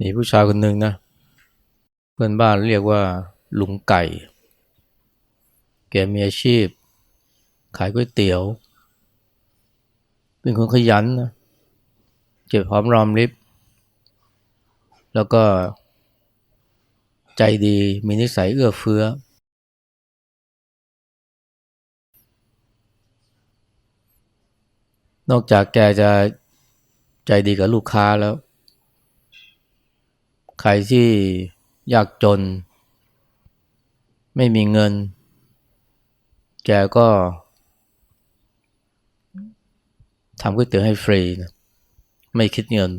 มีผู้ชายคนหนึ่งนะ เพื่อนบ้านเรียกว่าลุงไก่ แกมีอาชีพ ขายก๋วยเตี๋ยว เป็นคนขยันนะเก็บหอมรอมริบ แล้วก็ใจดีมีนิสัยเอื้อเฟื้อ นอกจากแกจะใจดีกับลูกค้าแล้ว ใครที่ยากจน ไม่มีเงิน แกก็ทำก๋วยเตี๋ยวให้ฟรีนะไม่คิดเงิน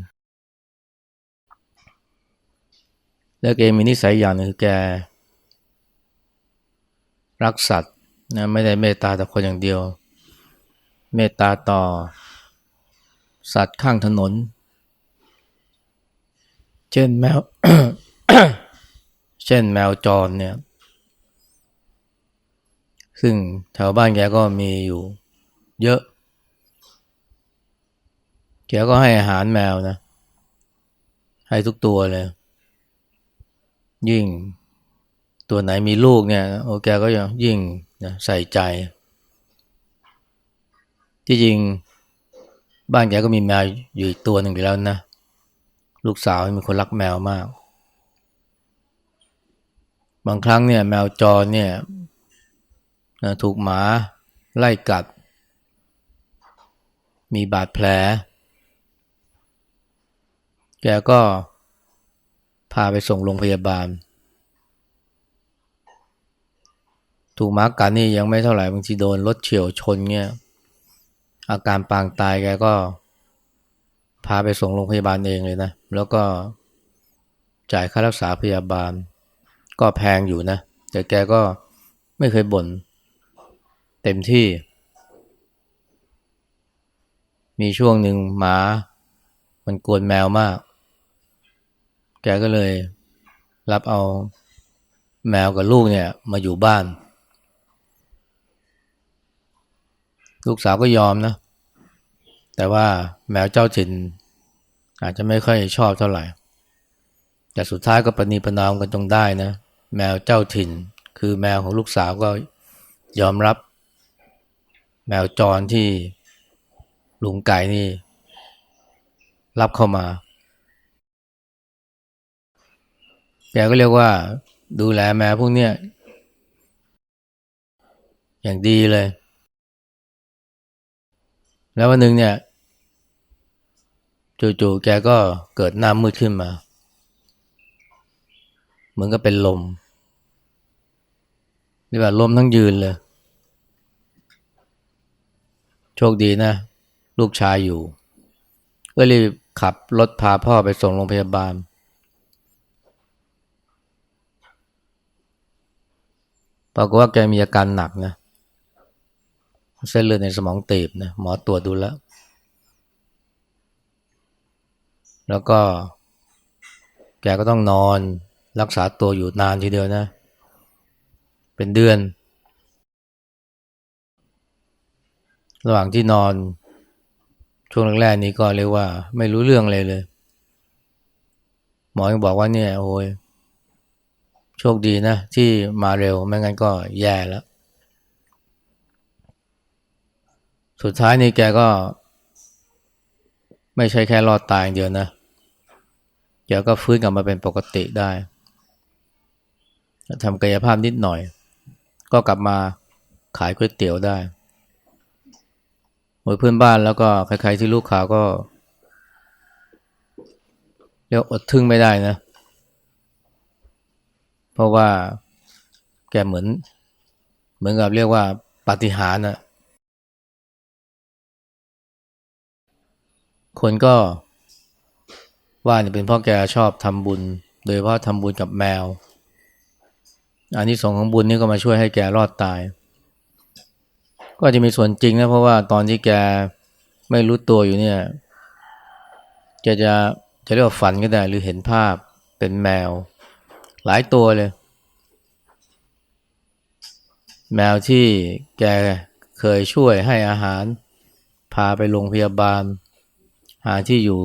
แล้วแกมีนิสัยอย่างหนึงคือแก รักสัตว์นะไม่ได้เมตตาแต่คนอย่างเดียว เมตตาต่อ สัตว์ข้างถนน เช่นแมว เช่นแมวจรเนี่ย ซึ่งแถวบ้านแกก็มีอยู่เยอะ แกก็ให้อาหารแมวนะ ให้ทุกตัวเลย ยิ่งตัวไหนมีลูกเนี่ยโอแกก็ยิ่งนะใส่ใจ ที่จริงบ้านแกก็มีแมวอยู่อีกตัวหนึ่งอยู่แล้วนะ ลูกสาวเป็นคนรักแมวมาก บางครั้งเนี่ยแมวจรเนี่ยถูกหมาไล่กัด มีบาดแผล แกก็พาไปส่งโรงพยาบาล ถูกหมากัดนี่ยังไม่เท่าไหร่บางทีโดนรถเฉียวชนเนี่ยอาการปางตายแกก็ พาไปส่งโรงพยาบาลเองเลยนะ แล้วก็จ่ายค่ารักษาพยาบาล ก็แพงอยู่นะ แต่แกก็ไม่เคยบ่นเต็มที่ มีช่วงหนึ่งหมามันกวนแมวมาก แกก็เลยรับเอาแมวกับลูกเนี่ยมาอยู่บ้าน ลูกสาวก็ยอมนะ แต่ว่าแมวเจ้าถิ่นอาจจะไม่ค่อยชอบเท่าไหร่ แต่สุดท้ายก็ปณีประนอมกันจงได้นะ แมวเจ้าถิ่น คือแมวของลูกสาวก็ยอมรับ แมวจรที่ลุงไก่นี่ รับเข้ามา แกก็เรียกว่า ดูแลแมวพวกเนี้ยอย่างดีเลย แล้ววันหนึ่งเนี่ยจู่ๆแกก็เกิดหน้ามืดขึ้นมา เหมือนกับเป็นลมเรียกว่าลมทั้งยืนเลย โชคดีนะ ลูกชายอยู่ก็รีบขับรถพาพ่อไปส่งโรงพยาบาล ปรากฏว่าแกมีอาการหนักนะเเส้นเลือดในสมองตีบนะหมอตรวจดูแล้ว แล้วก็แกก็ต้องนอนรักษาตัวอยู่นานทีเดียวนะ เป็นเดือน ระหว่างที่นอนช่วงแรกๆนี้ก็เรียกว่า ไม่รู้เรื่องเลยเลย หมอยังบอกว่าเนี่ย โอ้ยโชคดีนะ ที่มาเร็วไม่งั้นก็แย่แล้ว สุดท้ายนี่แกก็ ไม่ใช่แค่รอดตายอย่างเดียวนะแกก็ฟื้นกลับมาเป็นปกติได้ทำกายภาพนิดหน่อย ก็กลับมาขายก๋วยเตี๋ยวได้หมดเพื่อนบ้านแล้วก็ใครๆที่ลูกข่าวก็เรียกอดทึ่งไม่ได้นะ เพราะว่าแกเหมือน เหมือนกับเรียกว่าปาฏิหาริย์นะ คนก็ว่าเนี่ยเป็นเพราะแกชอบทำบุญ โดยเฉพาะทำบุญกับแมว อันนี้สองของบุญนี่ก็มาช่วยให้แกรอดตาย ก็จะมีส่วนจริงนะเพราะว่าตอนที่แกไม่รู้ตัวอยู่เนี่ยแกจะจะเรียกว่าฝันก็ได้หรือเห็นภาพเป็นแมว หลายตัวเลย แมวที่แกเคยช่วยให้อาหาร พาไปโรงพยาบาล หาที่อยู่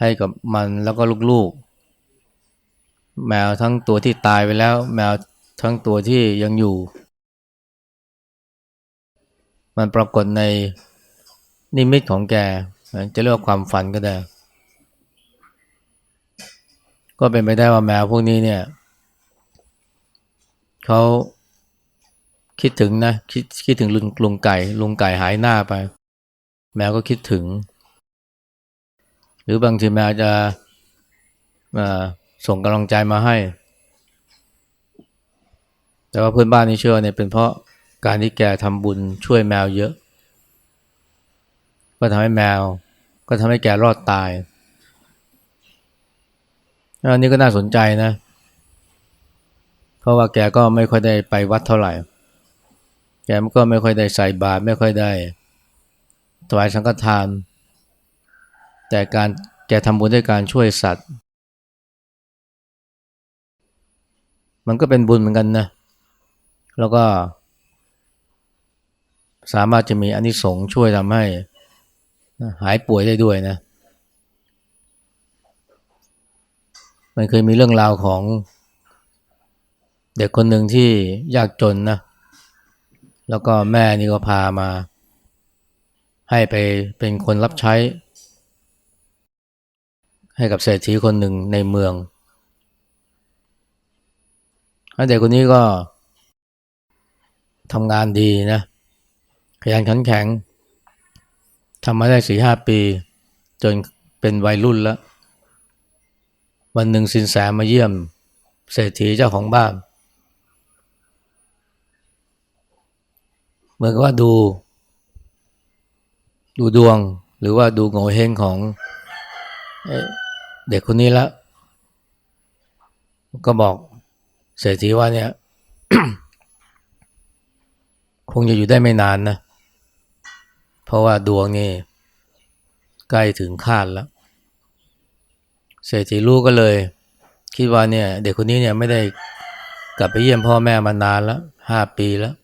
ให้กับมันแล้วก็ลูกๆ แมวทั้งตัวที่ตายไปแล้ว แมวทั้งตัวที่ยังอยู่ มันปรากฏในนิมิตของแก จะเรียกว่าความฝันก็ได้ ก็เป็นไปได้ว่าแมวพวกนี้เนี่ยเขาคิดถึงนะ คิดคิดถึงลุงลุงไก่ ลุงไก่หายหน้าไป แมวก็คิดถึง หรือบางทีแมวจะมาส่งกำลังใจมาให้ แต่ว่าเพื่อนบ้านนี่เชื่อเนี่ยเป็นเพราะการที่แกทำบุญช่วยแมวเยอะ ก็ทำให้แมว ก็ทำให้แกรอดตายอันนี้ก็น่าสนใจนะ เพราะว่าแกก็ไม่ค่อยได้ไปวัดเท่าไหร่ แกก็ไม่ค่อยได้ใส่บาตรไม่ค่อยได้ ถวายสังฆทาน แต่การแกทำบุญด้วยการช่วยสัตว์ มันก็เป็นบุญเหมือนกันนะ แล้วก็สามารถจะมีอนิสงส์ช่วยทำให้หายป่วยได้ด้วยนะ มันเคยมีเรื่องราวของเด็กคนหนึ่งที่ยากจนนะ แล้วก็แม่นี่ก็พามา ให้ไปเป็นคนรับใช้ ให้กับเศรษฐีคนหนึ่งในเมืองเด็กคนนี้ก็ทำงานดีนะขยันขันแข็งทำมาได้สี่ห้าปี จนเป็นวัยรุ่นแล้ว วันหนึ่งสินแสมาเยี่ยม เศรษฐีเจ้าของบ้าน เหมือนกับว่าดู ดูดวงหรือว่าดูโง่เฮงของเด็กคนนี้แล้วก็บอกเศรษฐีว่าเนี่ย คงจะอยู่ได้ไม่นานนะ เพราะว่าดวงนี่ใกล้ถึงคาดแล้ว เศรษฐีลูกก็เลย คิดว่าเนี่ย เด็กคนนี้เนี่ยไม่ได้กลับไปเยี่ยมพ่อแม่มานานแล้วห้าปีแล้ว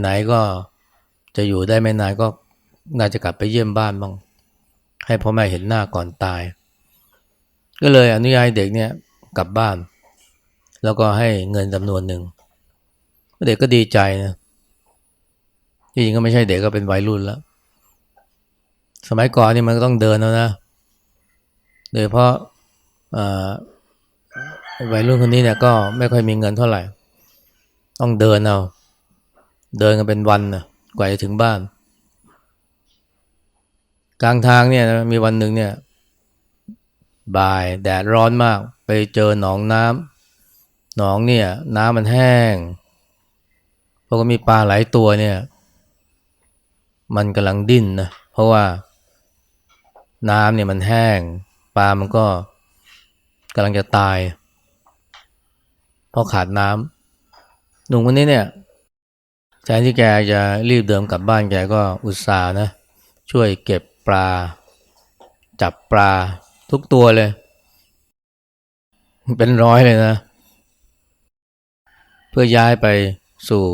ไหนๆก็ จะอยู่ได้ไม่นานก็น่าจะกลับไปเยี่ยมบ้านบ้างให้พ่อแม่เห็นหน้าก่อนตาย ก็เลยอนุญาตเด็กเนี่ยกลับบ้าน แล้วก็ให้เงินจำนวนหนึ่งเด็กก็ดีใจนะจริงๆก็ไม่ใช่เด็กก็เป็นวัยรุ่นแล้ว สมัยก่อนนี่มันก็ต้องเดินแล้วนะ โดยเพราะวัยรุ่นคนนี้เนี่ยก็ไม่ค่อยมีเงินเท่าไหร่ ต้องเดินเอา เดินกันเป็นวันนะ กว่าจะถึงบ้าน กลางทางเนี่ยมีวันหนึ่งเนี่ย บ่ายแดดร้อนมาก ไปเจอหนองน้ำหนองเนี่ย น้ำมันแห้งพราะก็มีปลาหลายตัวเนี่ย มันกำลังดิ้นนะเพราะว่าน้ำเนี่ยมันแห้ง ปลามันก็กำลังจะตาย เพราะขาดน้ำหนุ่มคนนี้เนี่ย แทนที่แกจะรีบเดิมกลับบ้านแกก็อุตส่าห์นะ ช่วยเก็บปลา จับปลาทุกตัวเลย เป็นร้อยเลยนะ เพื่อย้ายไปสู่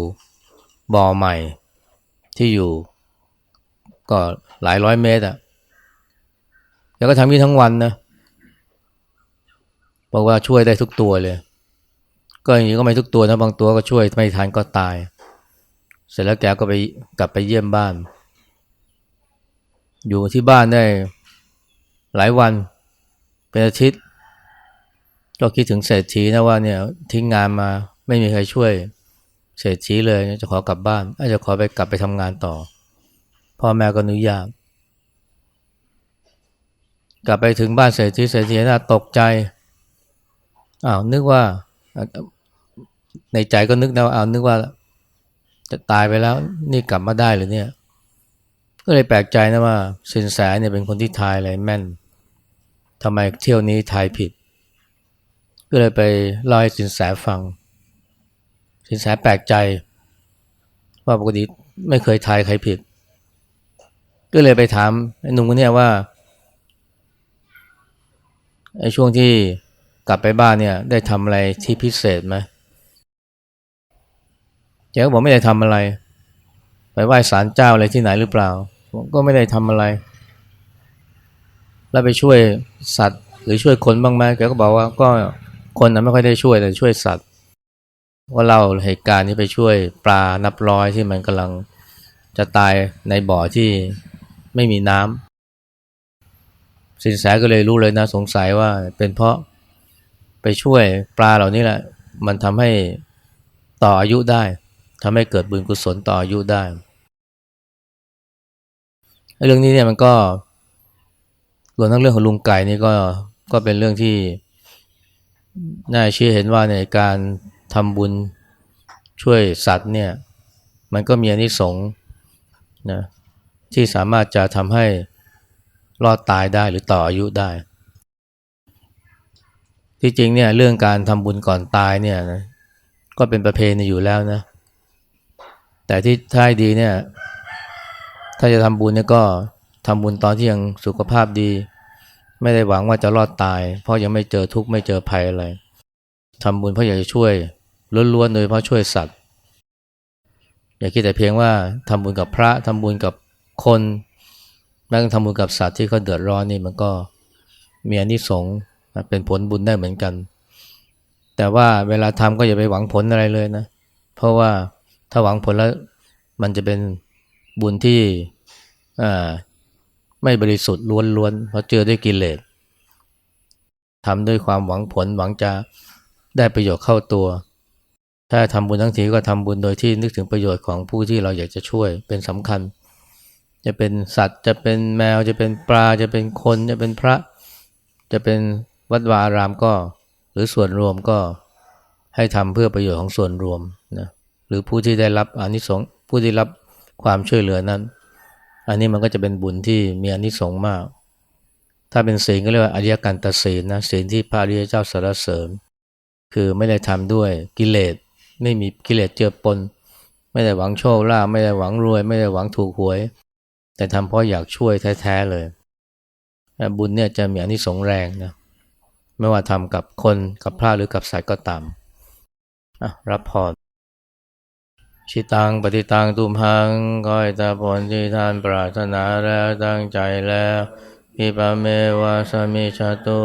บ่อใหม่ที่อยู่ ก็หลายร้อยเมตรอะ่ะแล้วก็ทำนี้ทั้งวันนะบอกว่าช่วยได้ทุกตัวเลย ก็อย่างนี้ก็ไม่ทุกตัวนะบางตัวก็ช่วยไม่ทันก็ตาย เสร็จแล้วแกก็ไปกลับไปเยี่ยมบ้าน อยู่ที่บ้านได้หลายวัน เป็นอาทิตย์ ก็คิดถึงเศรษฐีนะว่าเนี่ยทิ้งงานมาไม่มีใครช่วย เศรษฐีเลยจะขอกลับบ้าน อาจจะขอไปกลับไปทำงานต่อ พ่อแม่ก็อนุญาตกลับไปถึงบ้านเศรษฐีเศรษฐีน่าตกใจอ้าวนึกว่าในใจก็นึกนะว่าอ้าวนึกว่า จะตายไปแล้ว นี่กลับมาได้หรือเนี่ย ก็เลยแปลกใจนะว่าสินแสเนี่ยเป็นคนที่ทายอะไรแม่นทำไมเที่ยวนี้ทายผิด ก็เลยไปเล่าให้สินแสฟัง สินแสแปลกใจ ว่าปกติไม่เคยทายใครผิด ก็เลยไปถามไอ้หนุ่มคนนี้ว่าไอ้ช่วงที่กลับไปบ้านเนี่ย ได้ทำอะไรที่พิเศษไหม แกก็บอกไม่ได้ทำอะไร ไปไหว้ศาลเจ้าอะไรที่ไหนหรือเปล่า ผมก็ไม่ได้ทำอะไร แล้วไปช่วยสัตว์ หรือช่วยคนบ้างไหมแกก็บอกว่าก็คนนั้นไม่ค่อยได้ช่วยแต่ช่วยสัตว์ว่าเราเหตุการณ์นี้ไปช่วยปลานับร้อยที่มันกำลังจะตายในบ่อที่ไม่มีน้ำสินแสก็เลยรู้เลยนะสงสัยว่าเป็นเพราะไปช่วยปลาเหล่านี้แหละ มันทำให้ต่ออายุได้ ทำให้เกิดบุญกุศลต่ออายุได้ เรื่องนี้เนี่ยมันก็รวมทั้งเรื่องของลุงไก่นี่ก็ก็เป็นเรื่องที่น่าเชื่อเห็นว่าในการทำบุญช่วยสัตว์เนี่ย มันก็มีอนิสงส์นะที่สามารถจะทำให้รอดตายได้หรือต่ออายุได้ ที่จริงเนี่ยเรื่องการทำบุญก่อนตายเนี่ยนะก็เป็นประเพณีอยู่แล้วนะ แต่ที่ท้ายดีเนี่ย ถ้าจะทำบุญเนี่ยก็ทำบุญตอนที่ยังสุขภาพดี ไม่ได้หวังว่าจะรอดตาย เพราะยังไม่เจอทุกข์ไม่เจอภัยอะไรทำบุญเพราะอยากจะช่วยล้วนๆโดยเพราะช่วยสัตว์ อย่าคิดแต่เพียงว่าทำบุญกับพระทำบุญกับคนแม้กระทั่งทำบุญกับสัตว์ที่เขาเดือดร้อนนี่มันก็มีอานิสงส์เป็นผลบุญได้เหมือนกัน แต่ว่าเวลาทำก็อย่าไปหวังผลอะไรเลยนะ เพราะว่า ถ้าหวังผลแล้วมันจะเป็นบุญที่ไม่บริสุทธิ์ล้วนๆเพราะเจอด้วยกิเลสทำด้วยความหวังผลหวังจะได้ประโยชน์เข้าตัว ถ้าทำบุญทั้งทีก็ทำบุญโดยที่นึกถึงประโยชน์ของผู้ที่เราอยากจะช่วยเป็นสำคัญ จะเป็นสัตว์จะเป็นแมวจะเป็นปลาจะเป็นคนจะเป็นพระ จะเป็นวัดวาอารามก็ หรือส่วนรวมก็ให้ทำเพื่อประโยชน์ของส่วนรวมนะ รือผู้ที่ได้รับอานิสงส์ผู้ที่รับความช่วยเหลือนั้น อันนี้มันก็จะเป็นบุญที่มีอานิสงส์มาก ถ้าเป็นศีลก็เรียกว่าอริยกันตศีลนะศีลที่พระอริยเจ้าสรรเสริญ คือไม่ได้ทำด้วยกิเลสไม่มีกิเลสเจือปน ไม่ได้หวังโชคลาภไม่ได้หวังรวย ไม่ได้หวังถูกหวย แต่ทำเพราะอยากช่วยแท้ๆเลยบุญเนี่ยจะมีอานิสงส์แรงนะไม่ว่าทำกับคนกับพระหรือกับสัตว์ก็ตามรับพร ชิตังปฏิตังตุมหังก้อยตาผลที่ท่านปรารถนาแล้วตั้งใจแล้วพิปเมวาสมิชาตุ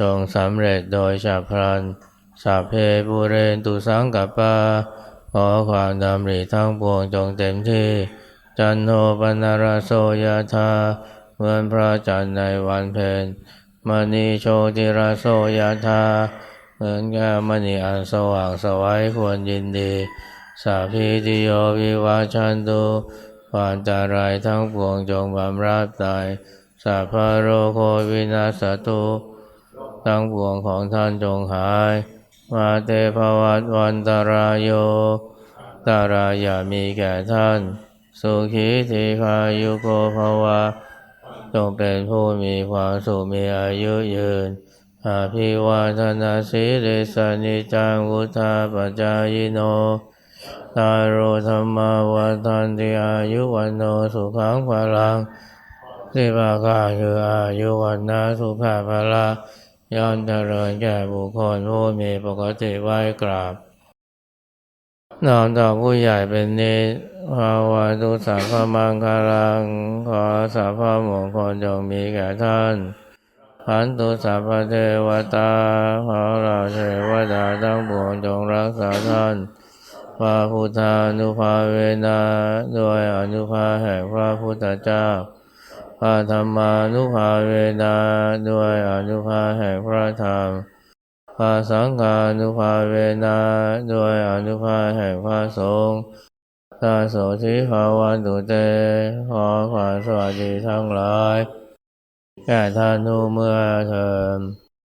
จงสำเร็จโดยฉับพลันสัพเพปุเรนตุสังกัปาขอความดำริทั้งปวงจงเต็มที่ จันโทปนารโสยธาเหมือนพระจันทร์ในวันเพ็ญมณีโชติราโสยธาเหมือนแก้มณีอันสว่างสวัยควรยินดี สัพพิติโยวิวาชันตุความตารายทั้งปวงจงบำราบตายสัพพโรโควินาสตุทั้งปวงของท่านจงหาย มาเตภวัตวันตารายโย ตารายามีแก่ท่าน สุขีทีคายุโกภวะจงเป็นผู้มีความสุขมีอายุยืนอาภิวาทนาสิริสนิจังวุธาปจายโน ตาโรธรรมวันทันติอายุวันโนสุขังพลังสิบากาคืออายุวันนาสุขาพละย้อนเจริญแก่บุคคลผู้มีปกติไหวกราบนอมต่อผู้ใหญ่เป็นนิสภาวะตุสัพพมังคารัง ขอสัพพมงคลจงมีแก่ท่านขันตุสัพพเทวตา ขอเราเทวดาทั้งปวงจงรักษาท่าน พระพุทธานุภาเวนะด้วยอนุภาแห่งพระพุทธเจ้า พระธรรมานุภาเวนะด้วยอนุภาแห่งพระธรรม พระสังฆานุภาเวนะด้วยอนุภาแห่งพระสงฆ์ตาโสทิภาวันตุเต ขอความสวัสดีทั้งหลายแก่ท่านทุกเมื่อเถิด